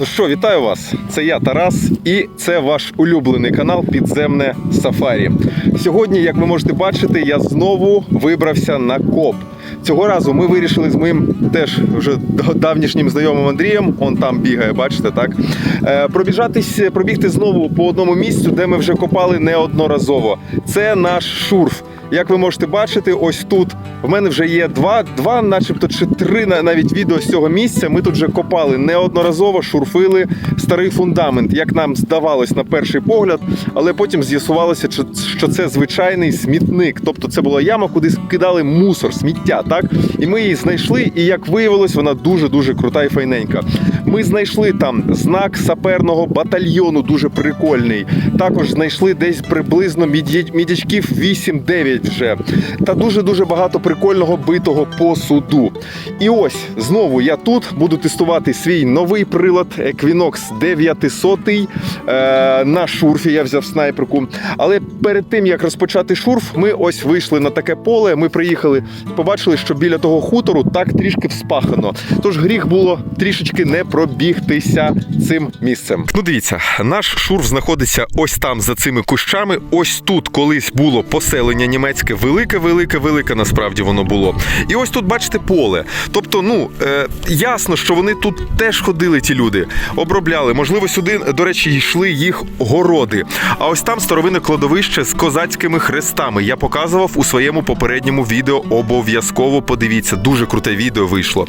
Ну що, вітаю вас! Це я Тарас, і це ваш улюблений канал Підземне Сафарі. Сьогодні, як ви можете бачити, я знову вибрався на коп. Цього разу ми вирішили з моїм теж вже давнішнім знайомим Андрієм, он там бігає, бачите, так е, пробіжатись, пробігти знову по одному місцю, де ми вже копали неодноразово. Це наш шурф. Як ви можете бачити, ось тут в мене вже є два, два, начебто чи три на- навіть відео з цього місця. Ми тут вже копали неодноразово, шурфили старий фундамент, як нам здавалось на перший погляд, але потім з'ясувалося, що- це звичайний смітник. Тобто це була яма, куди скидали мусор, сміття. Так і ми її знайшли. І як виявилось, вона дуже дуже крута і файненька. Ми знайшли там знак саперного батальйону, дуже прикольний. Також знайшли десь приблизно мідя- мідячків 8-9 вже. Та дуже дуже багато прикольного битого посуду. І ось знову я тут буду тестувати свій новий прилад Equinox 900 е, на шурфі. Я взяв снайперку. Але перед тим як розпочати шурф, ми ось вийшли на таке поле. Ми приїхали, побачили, що біля того хутору так трішки вспахано. Тож гріх було трішечки не пробігтися цим місцем. Ну дивіться, наш шурф знаходиться ось там за цими кущами. Ось тут колись було поселення німецьке, велике, велике, велике насправді воно було. І ось тут бачите поле. Тобто, ну е, ясно, що вони тут теж ходили, ті люди, обробляли. Можливо, сюди, до речі, йшли їх городи. А ось там старовинне кладовище з козацькими хрестами. Я показував у своєму попередньому відео. Обов'язково подивіться, дуже круте відео вийшло.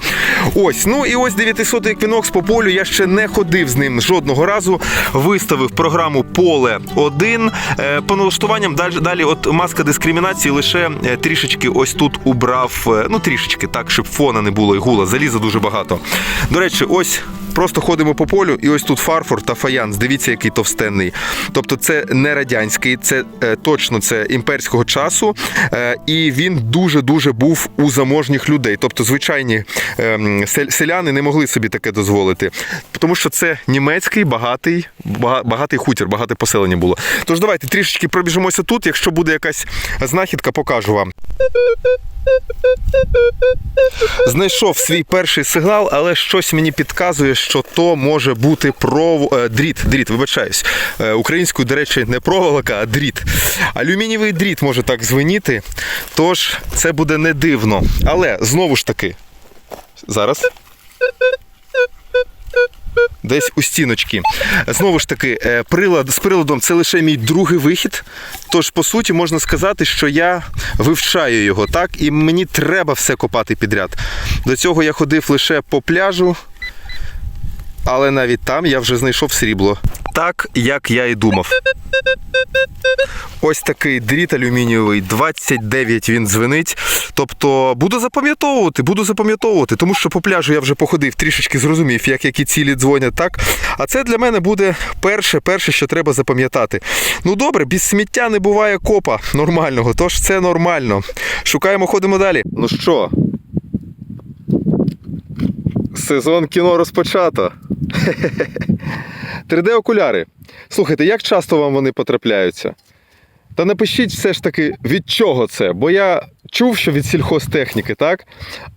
Ось, ну і ось 900 й еквінокс по полю. Я ще не ходив з ним жодного разу. Виставив програму Поле 1 Е, По налаштуванням далі, далі от маска дискримінації лише е, трішечки ось тут убрав. е, Ну трішечки так, щоб фона не було і гула. Заліза дуже багато. До речі, ось. Просто ходимо по полю, і ось тут фарфор та фаянс. Дивіться, який товстенний. Тобто, це не радянський, це е, точно це імперського часу. Е, і він дуже дуже був у заможніх людей. Тобто, звичайні е, селяни не могли собі таке дозволити, тому що це німецький багатий, бага- багатий хутір, багате поселення було. Тож давайте трішечки пробіжимося тут. Якщо буде якась знахідка, покажу вам. Знайшов свій перший сигнал, але щось мені підказує, що то може бути пров... е, дріт. Дріт, вибачаюсь. Е, Українською, до речі, не проволока, а дріт. Алюмінієвий дріт може так звеніти, тож це буде не дивно. Але знову ж таки, зараз. Десь у стіночки. Знову ж таки, е, прилад з приладом це лише мій другий вихід. Тож, по суті, можна сказати, що я вивчаю його, так? І мені треба все копати підряд. До цього я ходив лише по пляжу, але навіть там я вже знайшов срібло. Так, як я і думав. Ось такий дріт алюмінієвий, 29 він дзвенить. Тобто буду запам'ятовувати, буду запам'ятовувати, тому що по пляжу я вже походив, трішечки зрозумів, як які цілі дзвонять, так? А це для мене буде перше, перше, що треба запам'ятати. Ну добре, без сміття не буває копа нормального, тож це нормально. Шукаємо, ходимо далі. Ну що? Сезон кіно розпочато. 3D-окуляри. Слухайте, як часто вам вони потрапляються? Та напишіть все ж таки, від чого це? Бо я чув, що від сільхозтехніки, так?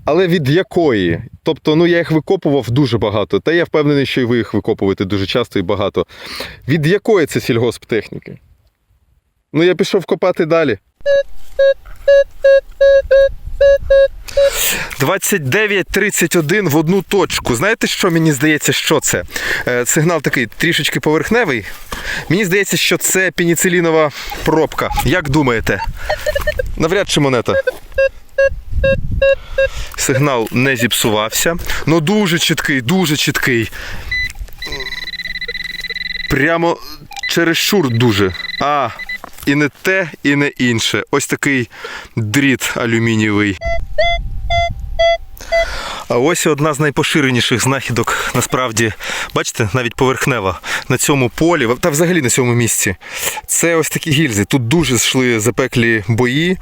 Але від якої? Тобто, ну я їх викопував дуже багато, та я впевнений, що і ви їх викопуєте дуже часто і багато. Від якої це сільгосптехніки? Ну, я пішов копати далі. 29.31 в одну точку. Знаєте, що мені здається, що це? Е, Сигнал такий трішечки поверхневий. Мені здається, що це пеніцилінова пробка. Як думаєте? Навряд чи монета. Сигнал не зіпсувався. Ну дуже чіткий, дуже чіткий. Прямо чересчур дуже. А, і не те, і не інше. Ось такий дріт алюмінієвий. А ось одна з найпоширеніших знахідок, насправді, бачите, навіть поверхнева на цьому полі, та взагалі на цьому місці. Це ось такі гільзи. Тут дуже йшли запеклі бої.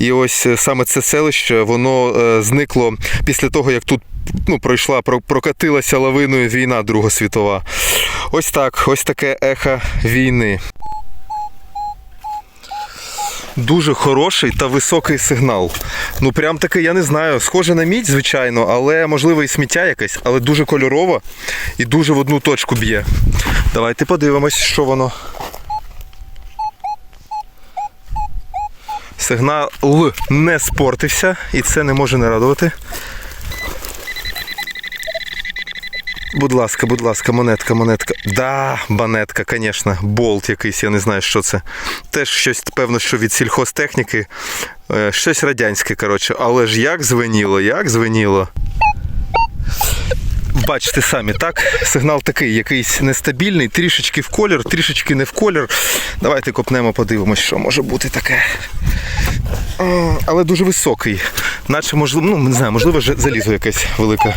І ось е, саме це селище, воно е, зникло після того, як тут ну, пройшла, прокатилася лавиною війна Друга світова. Ось так, ось таке ехо війни. Дуже хороший та високий сигнал. Ну прям таки, я не знаю, схоже на мідь, звичайно, але можливо і сміття якесь, але дуже кольорова і дуже в одну точку б'є. Давайте подивимось, що воно. Сигнал не спортився, і це не може не радувати. Будь ласка, будь ласка, монетка, монетка. Да, монетка, звісно. Болт якийсь, я не знаю, що це. Теж щось, певно, що від сільхозтехніки. Е, Щось радянське, коротше. Але ж як звеніло, як звеніло. Бачите самі, так? Сигнал такий, якийсь нестабільний, трішечки в колір, трішечки не в колір. Давайте копнемо, подивимось, що може бути таке. Але дуже високий. Наче можливо, ну не знаю, можливо, залізо якесь велике.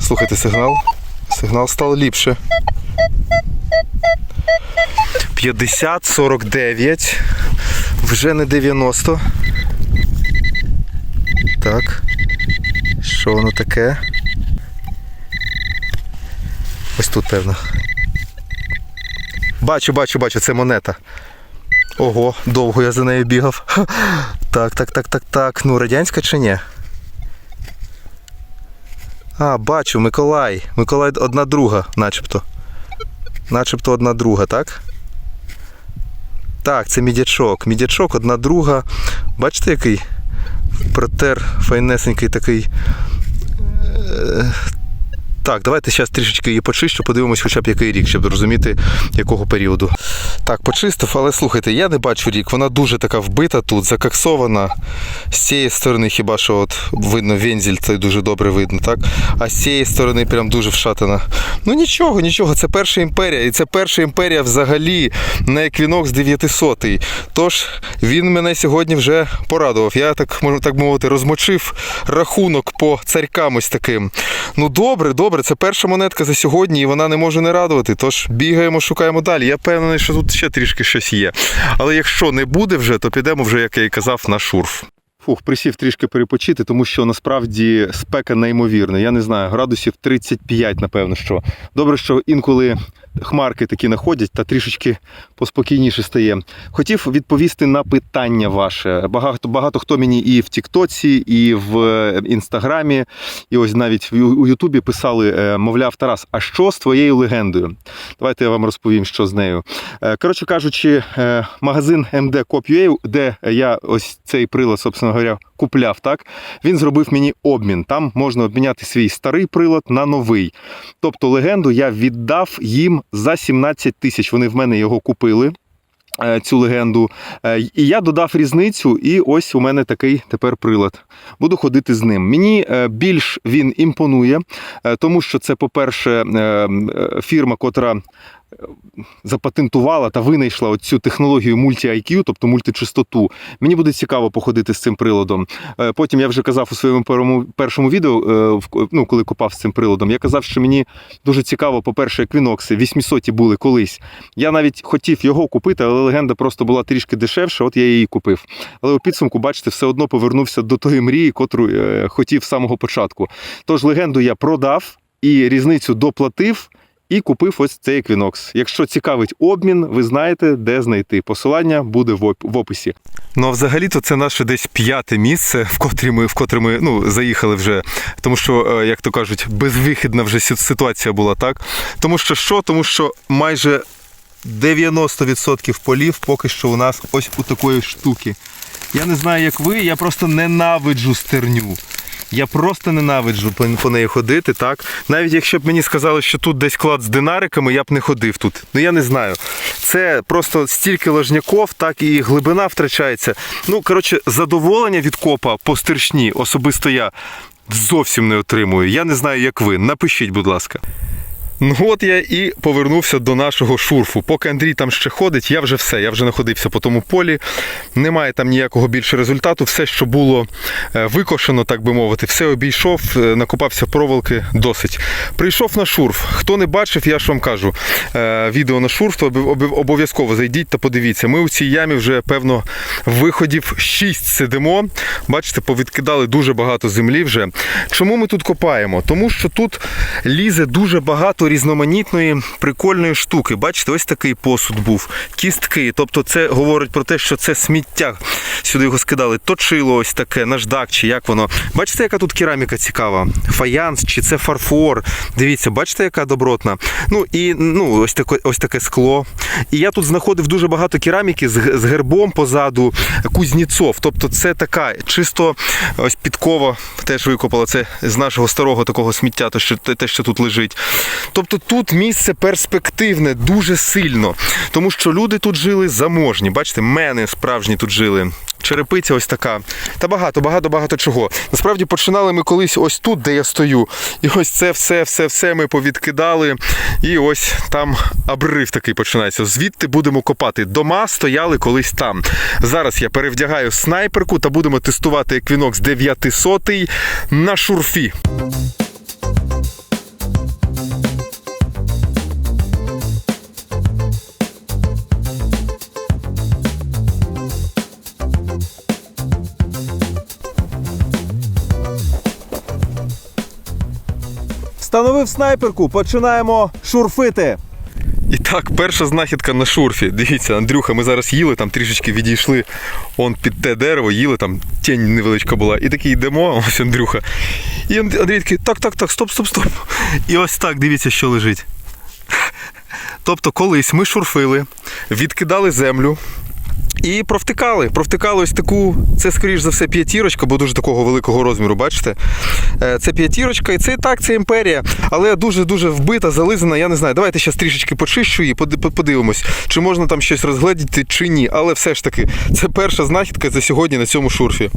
Слухайте сигнал. Сигнал став ліпше. 50, 49. Вже не 90. Так. Що воно таке? Ось тут, певно. Бачу, бачу, бачу, це монета. Ого, довго я за нею бігав. Так, так, так, так, так. Ну, радянська чи ні? А, бачу, Миколай. Миколай одна друга, начебто. Начебто одна друга, так? Так, це мідячок. Мідячок, одна друга. Бачите, який? Протер файнесенький такий. Так, давайте зараз трішечки її почищу, подивимось хоча б який рік, щоб зрозуміти, якого періоду. Так, почистив, але слухайте, я не бачу рік. Вона дуже така вбита тут, закаксована. З цієї сторони хіба що от видно вензель, це дуже добре видно, так? А з цієї сторони прям дуже вшатана. Ну нічого, нічого, це перша імперія. І це перша імперія взагалі на еквінокс 900. Тож він мене сьогодні вже порадував. Я так можу так мовити, розмочив рахунок по царькам ось таким. Ну добре, добре, це перша монетка за сьогодні, і вона не може не радувати. Тож бігаємо, шукаємо далі. Я впевнений, що тут ще трішки щось є. Але якщо не буде вже, то підемо вже, як я і казав, на шурф. Фух, присів трішки перепочити, тому що насправді спека неймовірна. Я не знаю, градусів 35, напевно, що. Добре, що інколи хмарки такі находять та трішечки поспокійніше стає. Хотів відповісти на питання ваше. Багато багато хто мені і в Тіктоці, і в е, Інстаграмі, і ось навіть у Ютубі писали, е, мовляв, Тарас, а що з твоєю легендою? Давайте я вам розповім, що з нею. Е, Коротше кажучи, магазин MD Cop.ua, де я ось цей прилад, собственно говоря, купляв, так він зробив мені обмін. Там можна обміняти свій старий прилад на новий. Тобто легенду я віддав їм за 17 тисяч. Вони в мене його купили. е, Цю легенду, Е, і я додав різницю, і ось у мене такий тепер прилад. Буду ходити з ним. Мені е, більш він імпонує, тому що це, по-перше, фірма, котра запатентувала та винайшла цю технологію мульті-IQ, тобто мультичастоту. Мені буде цікаво походити з цим приладом. Е, Потім я вже казав у своєму першому, відео, е, ну, коли копав з цим приладом, я казав, що мені дуже цікаво, по-перше, еквінокси 800 були колись. Я навіть хотів його купити, але легенда просто була трішки дешевша, от я її купив. Але у підсумку, бачите, все одно повернувся до тої мрії, котру е, хотів з самого початку. Тож легенду я продав і різницю доплатив. І купив ось цей еквінокс. Якщо цікавить обмін, ви знаєте, де знайти. Посилання буде в описі. Ну а взагалі-то це наше десь п'яте місце, в котрі ми в котре ми ну заїхали вже. Тому що, е, як то кажуть, безвихідна вже ситуація була, так? Тому що що? Тому що майже 90% полів поки що у нас ось у такої штуки. Я не знаю, як ви, я просто ненавиджу стерню. Я просто ненавиджу по, неї ходити, так? Навіть якщо б мені сказали, що тут десь клад з динариками, я б не ходив тут. Ну я не знаю. Це просто стільки ложняков, так і глибина втрачається. Ну, коротше, задоволення від копа по стершні особисто я зовсім не отримую. Я не знаю, як ви. Напишіть, будь ласка. Ну от я і повернувся до нашого шурфу. Поки Андрій там ще ходить, я вже все, я вже знаходився по тому полі. Немає там ніякого більше результату. Все, що було е, викошено, так би мовити, все обійшов, е, накопався проволоки досить. Прийшов на шурф. Хто не бачив, я ж вам кажу. е, Відео на шурф, то обов- обов- обов'язково зайдіть та подивіться. Ми у цій ямі вже, певно, виходів 6 сидимо. Бачите, повідкидали дуже багато землі вже. Чому ми тут копаємо? Тому що тут лізе дуже багато різноманітної прикольної штуки. Бачите, ось такий посуд був. Кістки. Тобто, це говорить про те, що це сміття. Сюди його скидали. Точило ось таке, наждак, чи як воно. Бачите, яка тут кераміка цікава? Фаянс, чи це фарфор. Дивіться, бачите, яка добротна. Ну і ну, ось таке, ось таке скло. І я тут знаходив дуже багато кераміки з, з гербом позаду Кузніцов. Тобто це така чисто ось підкова теж викопала. Це з нашого старого такого сміття, те, що, те, що тут лежить. Тобто тут місце перспективне дуже сильно, тому що люди тут жили заможні. Бачите, мене справжні тут жили. Черепиця ось така. Та багато, багато, багато чого. Насправді починали ми колись ось тут, де я стою. І ось це все, все, все ми повідкидали. І ось там обрив такий починається. Звідти будемо копати. Дома стояли колись там. Зараз я перевдягаю снайперку та будемо тестувати Equinox 900 на шурфі. Встановив снайперку, починаємо шурфити. І так, перша знахідка на шурфі. Дивіться, Андрюха, ми зараз їли, там трішечки відійшли он під те дерево, їли, там тінь невеличка була. І такий йдемо, ось Андрюха. І Андрій такий, так, так, так, стоп, стоп, стоп. І ось так, дивіться, що лежить. Тобто, колись ми шурфили, відкидали землю. І провтикали. Провтикали ось таку, це скоріш за все п'ятірочка, бо дуже такого великого розміру, бачите? Е, Це п'ятірочка, і це так, це імперія, але дуже-дуже вбита, зализана. Я не знаю. Давайте ще трішечки почищу її, поди- подивимось, чи можна там щось розгледіти, чи ні. Але все ж таки, це перша знахідка за сьогодні на цьому шурфі.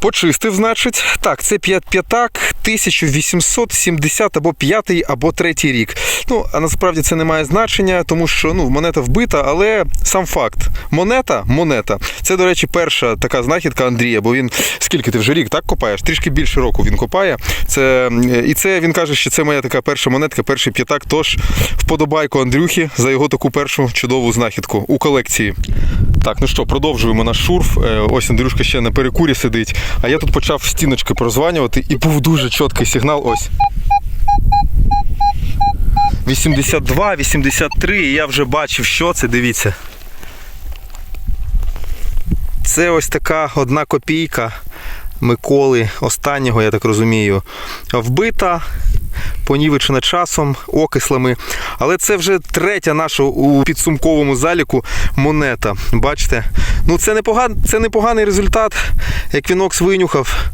Почистив, значить. Так, це п'ятак 1870 або 5 або 3 рік. Ну, а насправді це не має значення, тому що ну, монета вбита, але сам факт. Монета, монета. Це, до речі, перша така знахідка Андрія, бо він скільки ти вже рік так копаєш? Трішки більше року він копає. Це, і це він каже, що це моя така перша монетка, перший п'ятак. Тож вподобайку Андрюхі за його таку першу чудову знахідку у колекції. Так, ну що, продовжуємо наш шурф. Е, Ось Андрюшка ще на перекурі сидить. А я тут почав стіночки прозванювати і був дуже чіткий сигнал. Ось. 82, 83, і я вже бачив, що це, дивіться. Це ось така одна копійка Миколи, останнього, я так розумію, вбита, понівечена часом, окислами. Але це вже третя наша у підсумковому заліку монета. Бачите? Ну це непоган, це непоганий результат. як Еквінокс винюхав.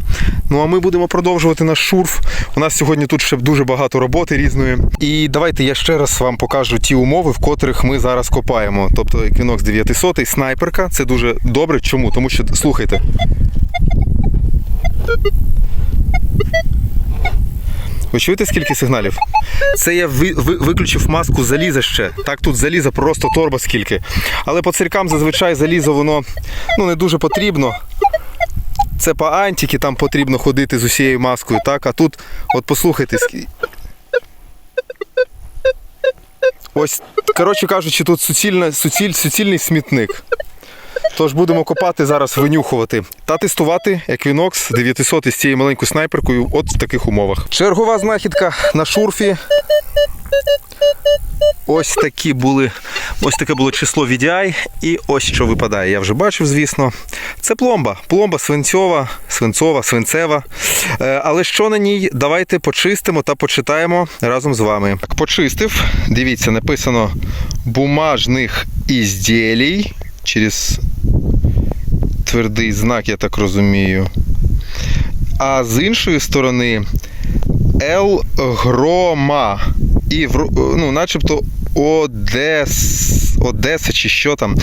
Ну а ми будемо продовжувати наш шурф. У нас сьогодні тут ще дуже багато роботи різної. І давайте я ще раз вам покажу ті умови, в котрих ми зараз копаємо. Тобто Equinox 900 снайперка. Це дуже добре. Чому? Тому що слухайте. Ви чуєте, скільки сигналів? Це я ви, ви- виключив маску заліза ще. Так тут заліза просто торба скільки. Але по циркам зазвичай залізо воно ну, не дуже потрібно. Це по антіки, там потрібно ходити з усією маскою, так? А тут, от послухайте. скі- Ось, коротше кажучи, тут суцільна, суціль, суцільний смітник. Тож будемо копати зараз, винюхувати та тестувати Equinox 900 із цією маленькою снайперкою от в таких умовах. Чергова знахідка на шурфі. Ось такі були, ось таке було число VDI, і ось що випадає. Я вже бачив, звісно. Це пломба. Пломба свинцьова, свинцова, свинцева. Е, Але що на ній? Давайте почистимо та почитаємо разом з вами. Так, почистив. Дивіться, написано бумажних ізділій через твердий знак, я так розумію. А з іншої сторони Ел Грома. І ну, начебто Одес, Одеса чи що там.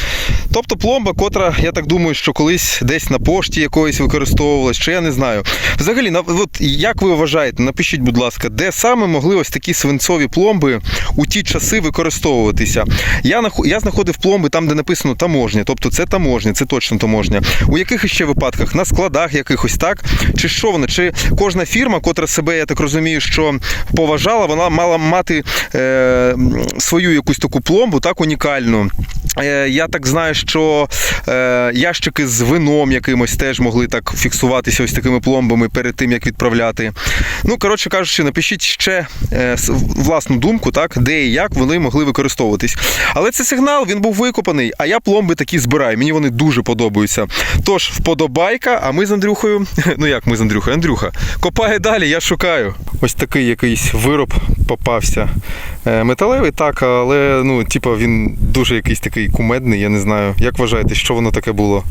Тобто пломба, котра, я так думаю, що колись десь на пошті якоїсь використовувалась, чи я не знаю. Взагалі, от як ви вважаєте, напишіть, будь ласка, де саме могли ось такі свинцові пломби у ті часи використовуватися? Я, я знаходив пломби там, де написано таможня, тобто це таможня, це точно таможня. У яких іще випадках? На складах якихось, так? Чи що вони? Чи кожна фірма, котра себе, я так розумію, що поважала, вона мала мати е, свою якусь таку пломбу, так унікальну. Прикольно. Е, Я так знаю, що е, ящики з вином якимось теж могли так фіксуватися ось такими пломбами перед тим, як відправляти. Ну, коротше кажучи, напишіть ще е, власну думку, так, де і як вони могли використовуватись. Але це сигнал, він був викопаний, а я пломби такі збираю. Мені вони дуже подобаються. Тож, вподобайка, а ми з Андрюхою, ну як ми з Андрюхою, Андрюха, копає далі, я шукаю. Ось такий якийсь вироб попався. Металевий, так, але ну, типу, він дуже якийсь такий кумедний, я не знаю. Як вважаєте, що воно таке було?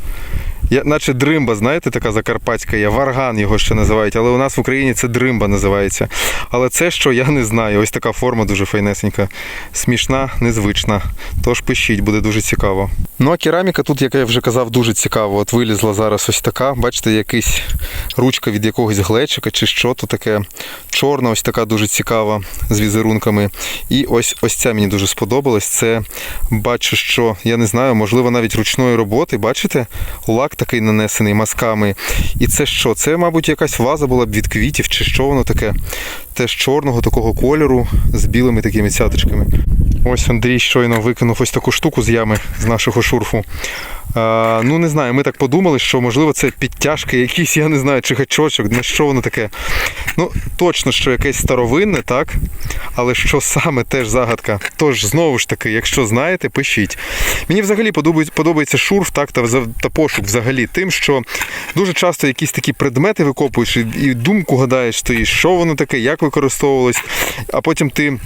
Я, наче дримба, знаєте, така закарпатська є, варган його ще називають, але у нас в Україні це дримба називається. Але це що, я не знаю. Ось така форма дуже файнесенька. Смішна, незвична. Тож пишіть, буде дуже цікаво. Ну а кераміка тут, як я вже казав, дуже цікаво. От вилізла зараз ось така. Бачите, якийсь ручка від якогось глечика чи що то таке. Чорна, ось така дуже цікава з візерунками. І ось ось ця мені дуже сподобалась. Це бачу, що я не знаю, можливо, навіть ручної роботи. Бачите? Лак такий нанесений мазками. І це що? Це, мабуть, якась ваза була б від квітів, чи що воно таке? Теж чорного такого кольору з білими такими цяточками. Ось Андрій щойно викинув ось таку штуку з ями з нашого шурфу. А, ну, не знаю, ми так подумали, що можливо це підтяжки якісь, я не знаю, чи гачочок, на що воно таке. Ну, точно, що якесь старовинне, так? Але що саме теж загадка. Тож, знову ж таки, якщо знаєте, пишіть. Мені взагалі подобається, шурф так, та, та пошук взагалі тим, що дуже часто якісь такі предмети викопуєш і, думку гадаєш стоїш, що воно таке, як використовувалось, а потім ти.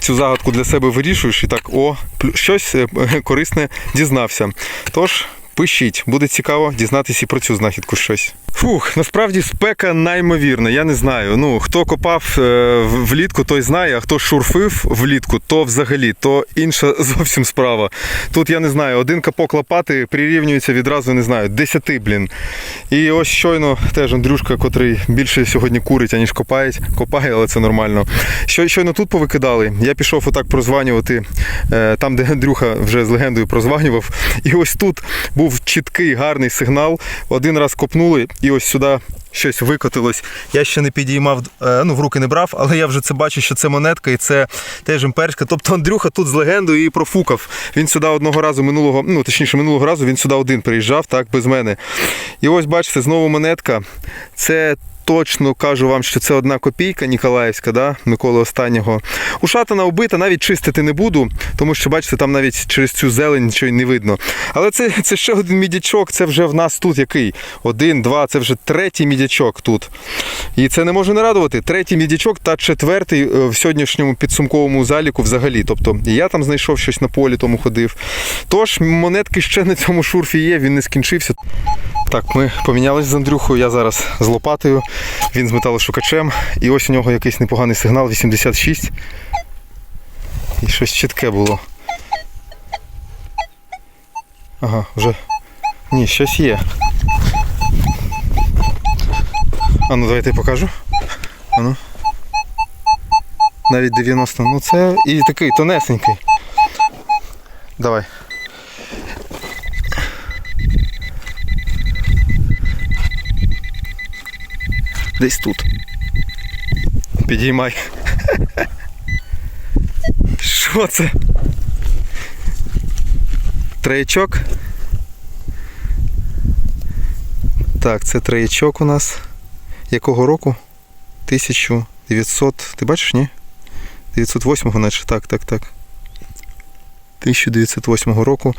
Цю загадку для себе вирішуєш і так, о, щось е, корисне дізнався. Тож пишіть, буде цікаво дізнатися і про цю знахідку щось. Фух, насправді спека неймовірна. Я не знаю. Ну хто копав е, влітку, той знає, а хто шурфив влітку, то взагалі то інша зовсім справа. Тут я не знаю, один капок лопати прирівнюється відразу, не знаю, десяти, блін. І ось щойно теж Андрюшка, котрий більше сьогодні курить, аніж копає, копає, але це нормально. Що щойно тут повикидали. Я пішов отак прозванювати е, там, де Андрюха вже з легендою прозванював. І ось тут був чіткий гарний сигнал. Один раз копнули, і ось сюди. Щось викотилось. Я ще не підіймав, е, ну в руки не брав, але я вже це бачу, що це монетка і це теж імперська. Тобто Андрюха тут з легендою і профукав. Він сюди одного разу минулого, ну точніше, минулого разу він сюди один приїжджав, так, без мене. І ось бачите, знову монетка. Це точно кажу вам, що це одна копійка Ніколаївська, да? Миколи останнього. Ушатана убита, навіть чистити не буду, тому що, бачите, там навіть через цю зелень нічого й не видно. Але це, це ще один мідячок, це вже в нас тут який? Один, два, це вже третій мідячок тут. І це не може не радувати. Третій мідячок та четвертий е, в сьогоднішньому підсумковому заліку взагалі. Тобто і я там знайшов щось на полі, тому ходив. Тож монетки ще на цьому шурфі є, він не скінчився. Так, ми помінялись з Андрюхою. Я зараз з лопатою, він з металошукачем. І ось у нього якийсь непоганий сигнал 86. І щось чітке було. Ага, вже. Ні, щось є. А ну давайте я покажу. А ну. Навіть 90. Ну це і такий тонесенький. Давай. Десь тут. Підіймай. Що це? Троєчок. Так, це троєчок у нас. Якого року? 1900. Ти бачиш, ні? 908-го, наче так, так, так. 1908 року.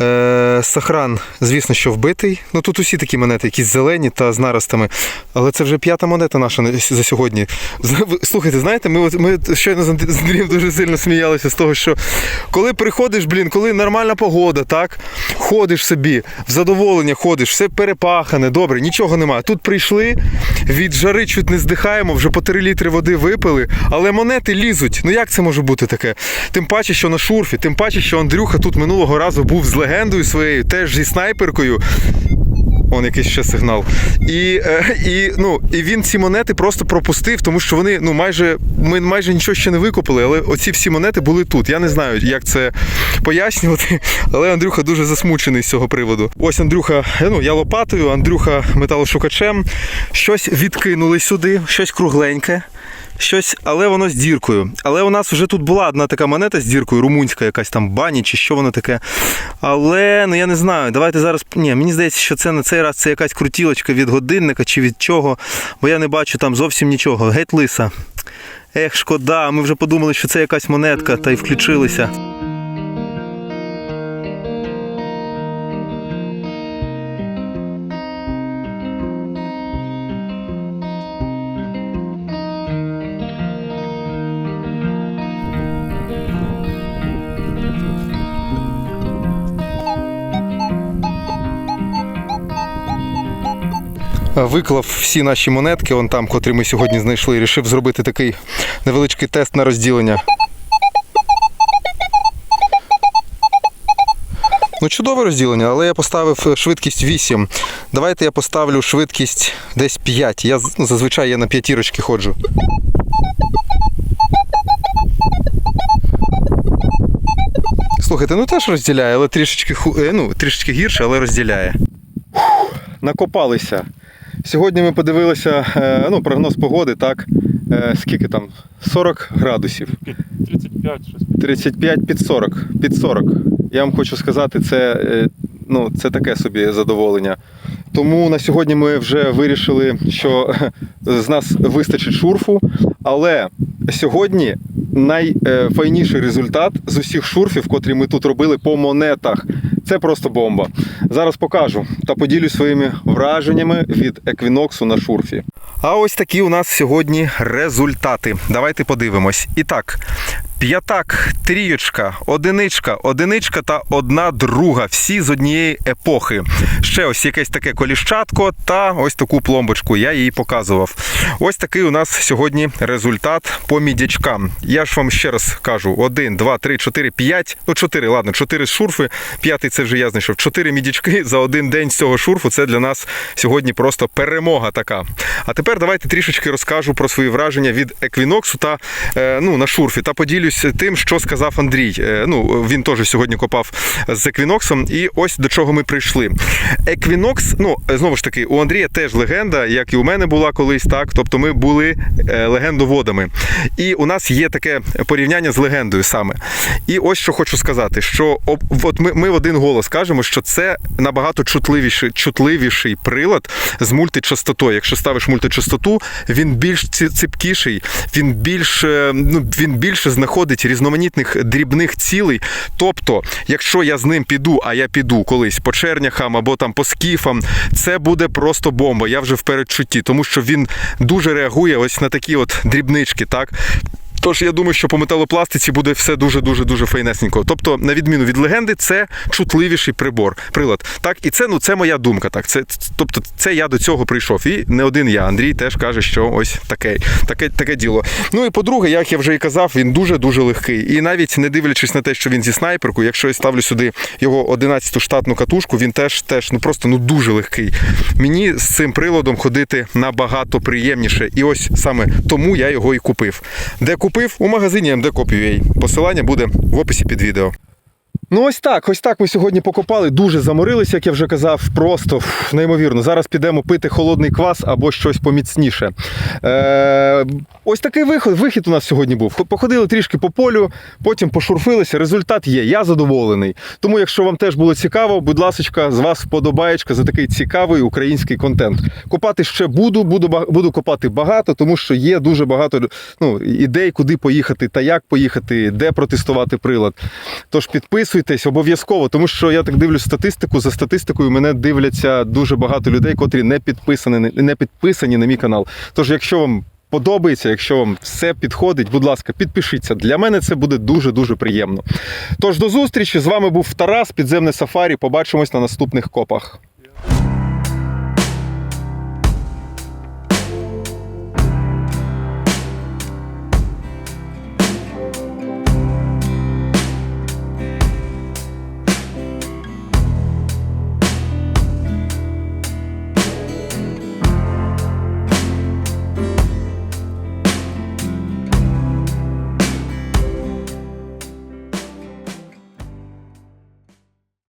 Е, Сахран, звісно, що вбитий. Ну тут усі такі монети, якісь зелені та з наростами. Але це вже п'ята монета наша за сьогодні. Слухайте, знаєте, ми, ми щойно з Андрієм дуже сильно сміялися з того, що коли приходиш, блін, коли нормальна погода, так, ходиш собі, в задоволення ходиш, все перепахане, добре, нічого немає. Тут прийшли, від жари чуть не здихаємо, вже по 3 літри води випили, але монети лізуть. Ну як це може бути таке? Тим паче, що на шурфі, тим паче, що Андрюха тут минулого разу був з легендою своєю, теж зі снайперкою. Он якийсь ще сигнал. І, е, і, ну, і він ці монети просто пропустив, тому що вони ну, майже, ми майже нічого ще не викопали, але оці всі монети були тут. Я не знаю, як це пояснювати, але Андрюха дуже засмучений з цього приводу. Ось Андрюха, е, ну, я лопатою, Андрюха металошукачем. Щось відкинули сюди, щось кругленьке. Щось, але воно з діркою. Але у нас вже тут була одна така монета з діркою, румунська якась там бані чи що воно таке. Але ну я не знаю. Давайте зараз. Ні, мені здається, що це на цей раз це якась крутілочка від годинника чи від чого, бо я не бачу там зовсім нічого. Геть лиса. Ех, шкода, ми вже подумали, що це якась монетка, та й включилися. Виклав всі наші монетки, он там, котрі ми сьогодні знайшли, і вирішив зробити такий невеличкий тест на розділення. Ну, чудове розділення, але я поставив швидкість 8. Давайте я поставлю швидкість десь 5. Я зазвичай я на п'ятірочки ходжу. Слухайте, ну теж розділяє, але трішечки, е, ну, трішечки гірше, але розділяє. накопалися. Сьогодні ми подивилися е, ну, прогноз погоди, так. Е, Скільки там? 40 градусів. 35, щось. 35 під 40. Під 40. Я вам хочу сказати, це, е, ну, це таке собі задоволення. Тому на сьогодні ми вже вирішили, що з нас вистачить шурфу. Але сьогодні найфайніший результат з усіх шурфів, котрі ми тут робили по монетах. Це просто бомба. Зараз покажу та поділюсь своїми враженнями від еквіноксу на шурфі. А ось такі у нас сьогодні результати. Давайте подивимось. І так, п'ятак, трієчка, одиничка, одиничка та одна друга. Всі з однієї епохи. Ще ось якесь таке коліщатко та ось таку пломбочку. Я її показував. Ось такий у нас сьогодні результат по мідячкам. Я ж вам ще раз кажу: один, два, три, чотири, п'ять. Ну, чотири, ладно, чотири шурфи. П'ятий це вже я знайшов. Чотири мідячки за один день з цього шурфу. Це для нас сьогодні просто перемога така. А тепер давайте трішечки розкажу про свої враження від еквіноксу та е, ну, на шурфі та поділюсь тим, що сказав Андрій. Е, ну, він теж сьогодні копав з еквіноксом. І ось до чого ми прийшли. Еквінокс, ну знову ж таки, у Андрія теж легенда, як і у мене була колись, так. Тобто ми були е, легендоводами. І у нас є таке порівняння з легендою саме. І ось що хочу сказати: що от ми, ми в один голос кажемо, що це набагато чутливіший, чутливіший прилад з мультичастотою. Якщо ставиш мультичастоту, він більш ціпкіший, він більш, е, ну, він більше знаходить різноманітних дрібних цілей. Тобто, якщо я з ним піду, а я піду колись по черняхам або там по скіфам, це буде просто бомба. Я вже в передчутті, тому що він дуже реагує ось на такі от дрібнички, так. Тож я думаю, що по металопластиці буде все дуже дуже файнесенько. Тобто, на відміну від легенди, це чутливіший прибор, прилад. Так, і це ну це моя думка. Так, це тобто, це я до цього прийшов. І не один я. Андрій теж каже, що ось таке, таке, таке діло. Ну і по-друге, як я вже і казав, він дуже дуже легкий. І навіть не дивлячись на те, що він зі снайперкою, якщо я ставлю сюди його 11-ту штатну катушку, він теж теж ну просто ну дуже легкий. Мені з цим приладом ходити набагато приємніше. І ось саме тому я його і купив. Де купив? У магазині mdcop.ua. Посилання буде в описі під відео. Ну, ось так, ось так ми сьогодні покопали. Дуже заморилися, як я вже казав, просто неймовірно. Зараз підемо пити холодний квас або щось поміцніше. Е, ось такий виход, вихід у нас сьогодні був. Походили трішки по полю, потім пошурфилися. Результат є. Я задоволений. Тому, якщо вам теж було цікаво, будь ласка, з вас вподобаєчка за такий цікавий український контент. Копати ще буду, буду, буду копати багато, тому що є дуже багато ну, ідей, куди поїхати та як поїхати, де протестувати прилад. Тож підписуйтесь обов'язково, тому що я так дивлюсь статистику. За статистикою мене дивляться дуже багато людей, котрі не підписані, не підписані на мій канал. Тож, якщо вам подобається, якщо вам все підходить, будь ласка, підпишіться. Для мене це буде дуже дуже приємно. Тож до зустрічі з вами був Тарас, підземне сафарі. Побачимось на наступних копах.